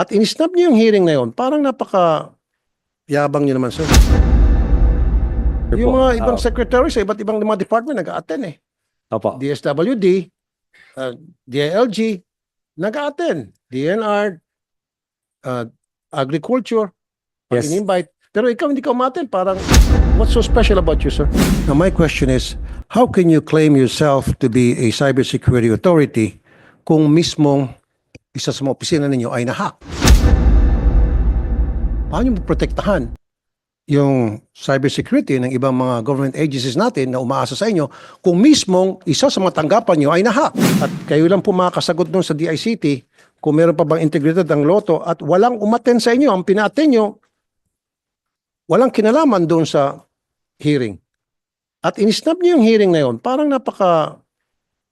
At in-snap niyo yung hearing na yun, parang napaka yabang niyo naman, sir. Yung mga ibang Ah, secretary sa iba't ibang mga department nag-attend eh. Opo. DSWD, uh, DILG, nag-attend. DNR, uh, Agriculture, pag Yes. in-invite. Pero ikaw hindi ka umaten, parang what's so special about you, sir? Now my question is, how can you claim yourself to be a cybersecurity authority kung mismong isa sa mga opisina ninyo ay nahack? Paano mo protektahan yung cybersecurity ng ibang mga government agencies natin na umaasa sa inyo kung mismong isa sa mga tanggapan nyo ay nahack? At kayo lang po makakasagot doon sa DICT kung meron pa bang integrated ang loto at walang umaten sa inyo, ang pinaten nyo, walang kinalaman doon sa hearing. At in-snap niyo yung hearing na yun, parang napaka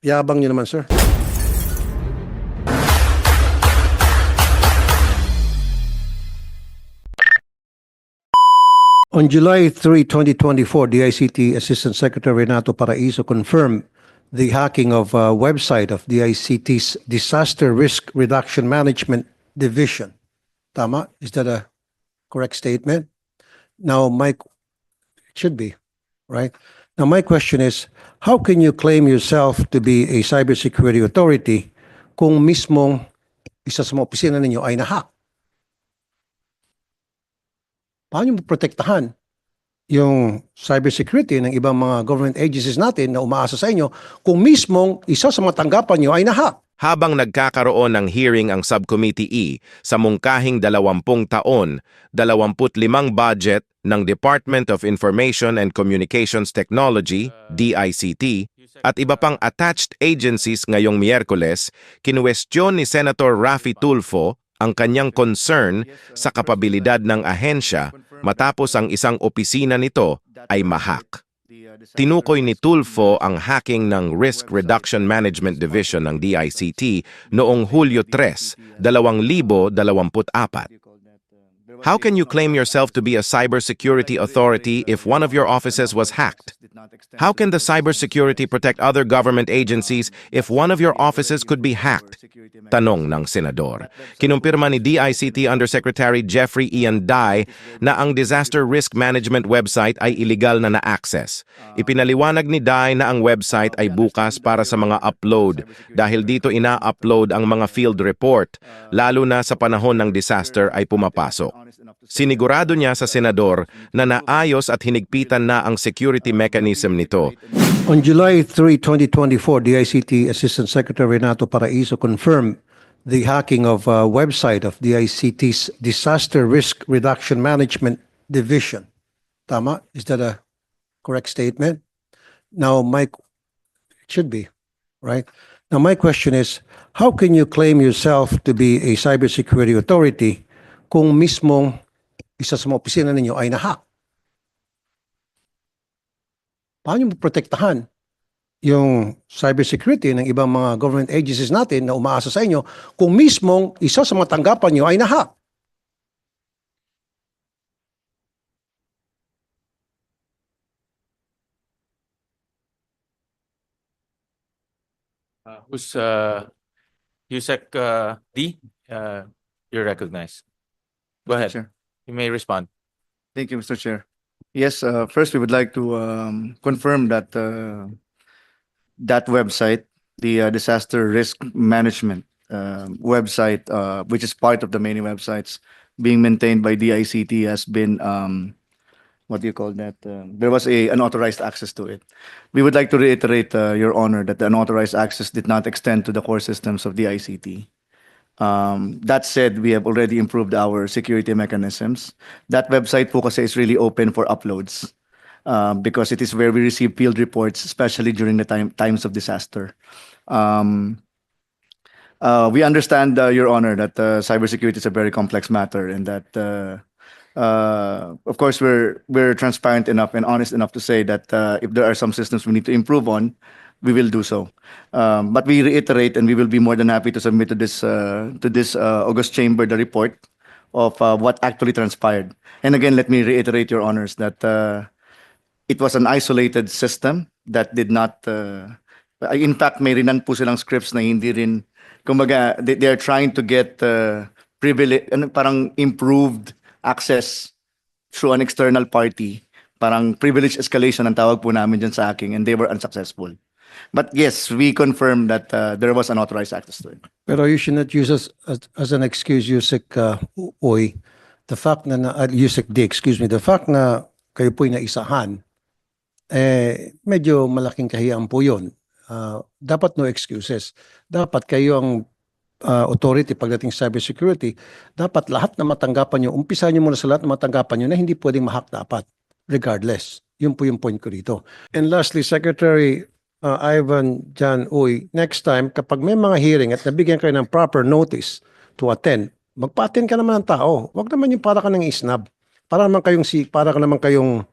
yabang niyo naman, sir. On July 3, 2024, DICT Assistant Secretary Renato Paraiso confirmed the hacking of a website of DICT's Disaster Risk Reduction Management Division. Tama? Is that a correct statement? Now, my, it should be, right? Now, my question is, how can you claim yourself to be a cybersecurity authority kung mismong isa sa mga opisina ninyo ay nahack? Paano mo protektahan yung cybersecurity ng ibang mga government agencies natin na umaasa sa inyo kung mismong isa sa mga nyo ay nahack? Habang nagkakaroon ng hearing ang Subcommittee E sa mungkahing 20 taon, 25 budget ng Department of Information and Communications Technology, DICT, at iba pang attached agencies ngayong Miyerkules, kinuwestiyon ni Senator Raffy Tulfo ang kanyang concern sa kapabilidad ng ahensya matapos ang isang opisina nito ay mahak. Tinukoy ni Tulfo ang hacking ng Risk Reduction Management Division ng DICT noong Hulyo 3, 2024. How can you claim yourself to be a cybersecurity authority if one of your offices was hacked? How can the cybersecurity protect other government agencies if one of your offices could be hacked? Tanong ng senador. Kinumpirma ni DICT Undersecretary Jeffrey Ian Dai na ang disaster risk management website ay illegal na na-access. Ipinaliwanag ni Dai na ang website ay bukas para sa mga upload dahil dito ina-upload ang mga field report, lalo na sa panahon ng disaster ay pumapasok. Sinigurado niya sa senador na naayos at hinigpitan na ang security mechanism nito. On July 3, 2024, DICT Assistant Secretary Renato Paraiso confirmed the hacking of a website of DICT's Disaster Risk Reduction Management Division. Tama? Is that a correct statement? Now, my, it should be, right? Now, my question is, how can you claim yourself to be a cybersecurity authority kung mismong isa sa mga opisina ninyo ay nahack? Paano mo protektahan yung cybersecurity ng ibang mga government agencies natin na umaasa sa inyo kung mismong isa sa mga tanggapan nyo ay nahack? Uh, who's uh, Yusek uh, D? Uh, you're recognized. Go ahead. Chair. You may respond. Thank you, Mr. Chair. Yes, uh, first we would like to um, confirm that uh, that website, the uh, disaster risk management um, website, uh, which is part of the many websites being maintained by DICT, has been um, what do you call that? Um, there was a unauthorized access to it. We would like to reiterate, uh, Your Honor, that the unauthorized access did not extend to the core systems of DICT. Um, that said, we have already improved our security mechanisms. That website po kasi is really open for uploads um, because it is where we receive field reports, especially during the time times of disaster. Um, uh, we understand, uh, Your Honor, that uh, cybersecurity is a very complex matter and that, of course, we're we're transparent enough and honest enough to say that if there are some systems we need to improve on, we will do so. Um, but we reiterate, and we will be more than happy to submit to this uh, to this uh, August chamber the report of uh, what actually transpired. And again, let me reiterate, Your Honors, that uh, it was an isolated system that did not. Uh, in fact, may rinan po silang scripts na hindi rin. Kumbaga, they, they are trying to get uh, privilege, ano, parang improved access through an external party. Parang privilege escalation ang tawag po namin dyan sa hacking and they were unsuccessful. But yes, we confirm that uh, there was unauthorized access to it. Pero you should not use as, as, as an excuse, Yusek uh, Uy, the fact na, na uh, Yusek D, excuse me, the fact na kayo po'y naisahan, eh, medyo malaking kahiyaan po yun. Uh, dapat no excuses. Dapat kayo ang uh, authority pagdating sa cybersecurity, dapat lahat na matanggapan nyo, umpisa nyo muna sa lahat na matanggapan nyo na hindi pwedeng mahak dapat, regardless. Yun po yung point ko dito. And lastly, Secretary uh, Ivan Jan Uy, next time, kapag may mga hearing at nabigyan kayo ng proper notice to attend, magpa-attend ka naman ng tao. Huwag naman yung para ka ng isnab. Para naman kayong si, para ka naman kayong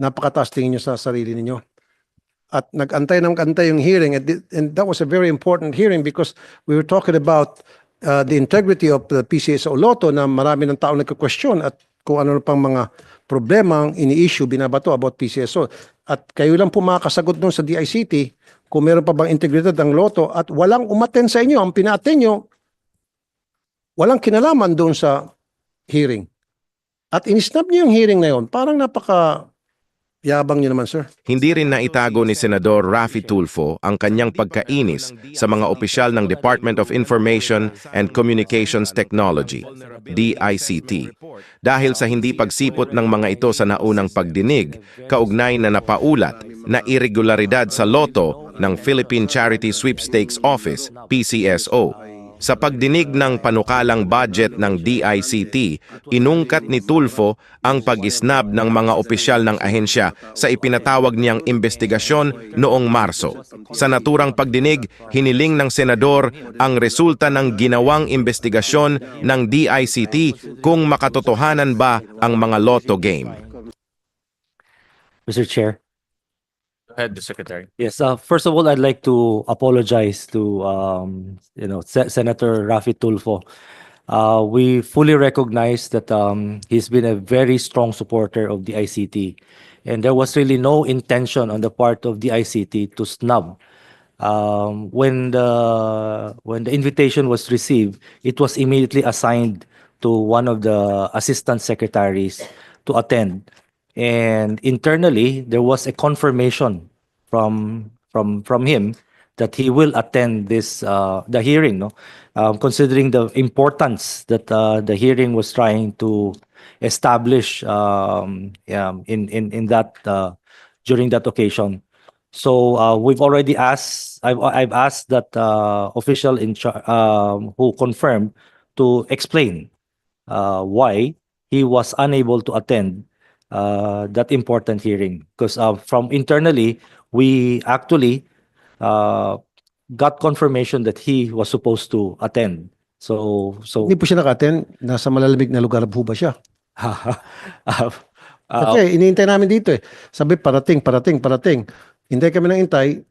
napakataas tingin nyo sa sarili ninyo. At nag-antay ng antay yung hearing and, and that was a very important hearing because we were talking about uh, the integrity of the PCSO Lotto na marami ng tao nagka-question at kung ano pang mga problema ang ini-issue, binabato about PCSO. At kayo lang po makakasagot doon sa DICT kung meron pa bang integrated ang Lotto at walang umaten sa inyo, ang pina-attend nyo, walang kinalaman doon sa hearing. At inisnab niyo yung hearing na yon. Parang napaka yabang niyo naman, sir. Hindi rin naitago ni Senador Raffy Tulfo ang kanyang pagkainis sa mga opisyal ng Department of Information and Communications Technology, DICT. Dahil sa hindi pagsipot ng mga ito sa naunang pagdinig, kaugnay na napaulat na irregularidad sa loto ng Philippine Charity Sweepstakes Office, PCSO. Sa pagdinig ng panukalang budget ng DICT, inungkat ni Tulfo ang pag-isnab ng mga opisyal ng ahensya sa ipinatawag niyang investigasyon noong Marso. Sa naturang pagdinig, hiniling ng senador ang resulta ng ginawang investigasyon ng DICT kung makatotohanan ba ang mga lotto game. Mr. Chair. Ahead, the secretary. Yes, uh, first of all, I'd like to apologize to, um, you know, Se- Senator Rafi Tulfo. Uh, we fully recognize that, um, he's been a very strong supporter of the ICT. And there was really no intention on the part of the ICT to snub. Um, when the, when the invitation was received, it was immediately assigned to one of the assistant secretaries to attend. And internally, there was a confirmation from from from him that he will attend this uh, the hearing. No, um, considering the importance that uh, the hearing was trying to establish um, um, in in in that uh, during that occasion. So uh, we've already asked. I've I've asked that uh, official in char- um, who confirmed to explain uh, why he was unable to attend uh, that important hearing because uh, from internally we actually uh, got confirmation that he was supposed to attend. So so Hindi po siya naka-attend. Nasa malalamig na lugar po ba siya? uh, uh, Kasi iniintay namin dito eh. Sabi parating, parating, parating. Hintay kami ng hintay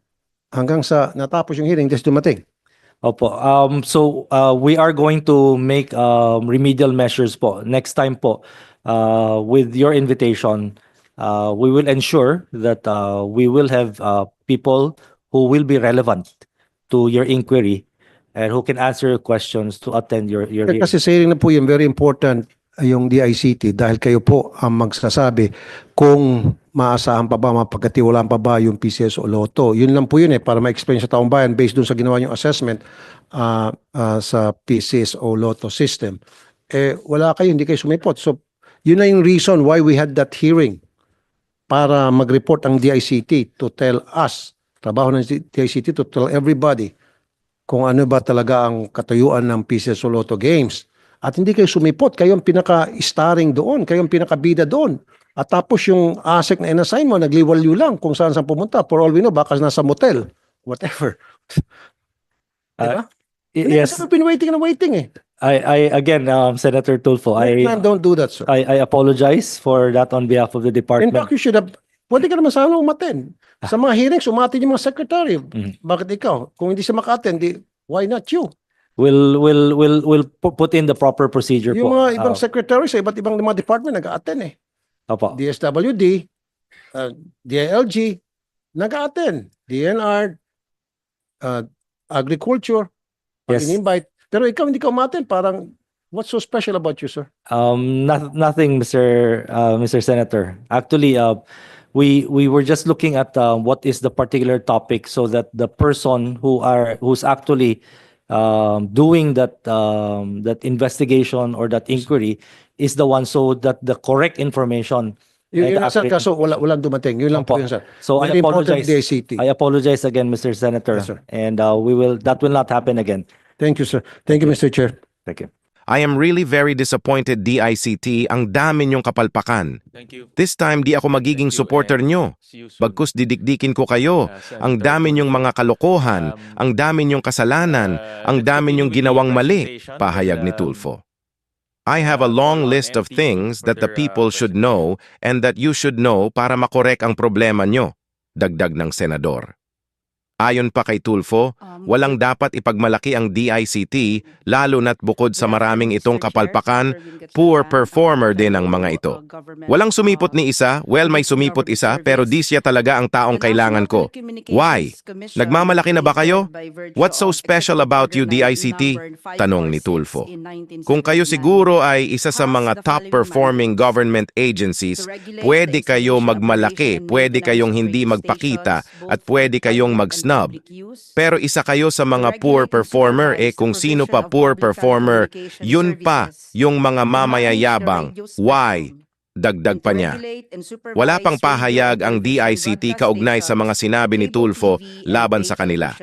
hanggang sa natapos yung hearing, just dumating. Opo. Um, so uh, we are going to make um, remedial measures po. Next time po, with your invitation, uh, we will ensure that uh, we will have uh, people who will be relevant to your inquiry and who can answer your questions to attend your your. Eh, Kasi sa hearing na po yung very important uh, yung DICT dahil kayo po ang magsasabi kung maasahan pa ba, mapagkatiwalaan pa ba yung PCS o Lotto. Yun lang po yun eh, para ma-explain sa taong bayan based dun sa ginawa yung assessment uh, uh, sa PCS o Lotto system. Eh, wala kayo, hindi kayo sumipot. So, yun na yung reason why we had that hearing para mag-report ang DICT to tell us, trabaho ng DICT to tell everybody kung ano ba talaga ang katayuan ng PCS o Lotto Games. At hindi kayo sumipot, kayo ang pinaka-starring doon, kayo ang pinaka-bida doon. At tapos yung ASEC na inassign mo, nagliwalyo lang kung saan saan pumunta. For all we know, baka nasa motel, whatever. Uh, Yes. Kasi been waiting na waiting eh. I, I again, um, Senator Tulfo, I, time, don't do that, sir. I I apologize for that on behalf of the In department. fact, you should have, pwede ka naman sana umaten. Sa mga hearings, umatin yung mga secretary. Mhm. Bakit ikaw? Kung hindi siya maka-attend, di, why not you? We'll we'll we'll we'll pu- put in the proper procedure Yung po. mga ibang Uh, secretary sa iba't ibang mga department, nag-attend eh. opo. DSWD, uh, DILG, nag-attend. DNR, uh, agriculture, pag Yes. in-invite. Pero ikaw hindi ka umaten, parang What's so special about you, sir? Um, not, nothing, Mr. Uh, Mr. Senator. Actually, uh, we we were just looking at uh, what is the particular topic so that the person who are who's actually um, doing that um, that investigation or that inquiry is the one so that the correct information. Like yun lang, sir, kaso wala, walang dumating. Yun lang po Opo. yun, sir. So I Very important apologize. DICT. I apologize again, Mr. Senator, Yes, sir. and uh, we will that will not happen again. Thank you, sir. Thank you, Mr. Chair. Thank you. I am really very disappointed DICT ang dami niyong kapalpakan. Thank you. This time di ako magiging Thank you supporter niyo. Bagkus didikdikin ko kayo. Uh, Ang dami niyong mga kalokohan, Um, ang dami niyong kasalanan, uh, ang dami niyong ginawang mali, pahayag ni um, Tulfo. I have a long list of things that the uh, people should know and that you should know para makorek ang problema nyo, dagdag ng senador. Ayon pa kay Tulfo, walang dapat ipagmalaki ang DICT lalo na't bukod sa maraming itong kapalpakan, poor performer din ang mga ito. Walang sumipot ni isa, well may sumipot isa, pero di siya talaga ang taong kailangan ko. Why? Nagmamalaki na ba kayo? What's so special about you, DICT? Tanong ni Tulfo. Kung kayo siguro ay isa sa mga top-performing government agencies, pwede kayo magmalaki, pwede kayong hindi magpakita, at pwede kayong mag-snub. Pero isa kayo sa mga poor performer, eh kung sino pa poor performer, yun pa yung mga mamayayabang. Why? Dagdag pa niya. Wala pang pahayag ang DICT kaugnay sa mga sinabi ni Tulfo laban sa kanila.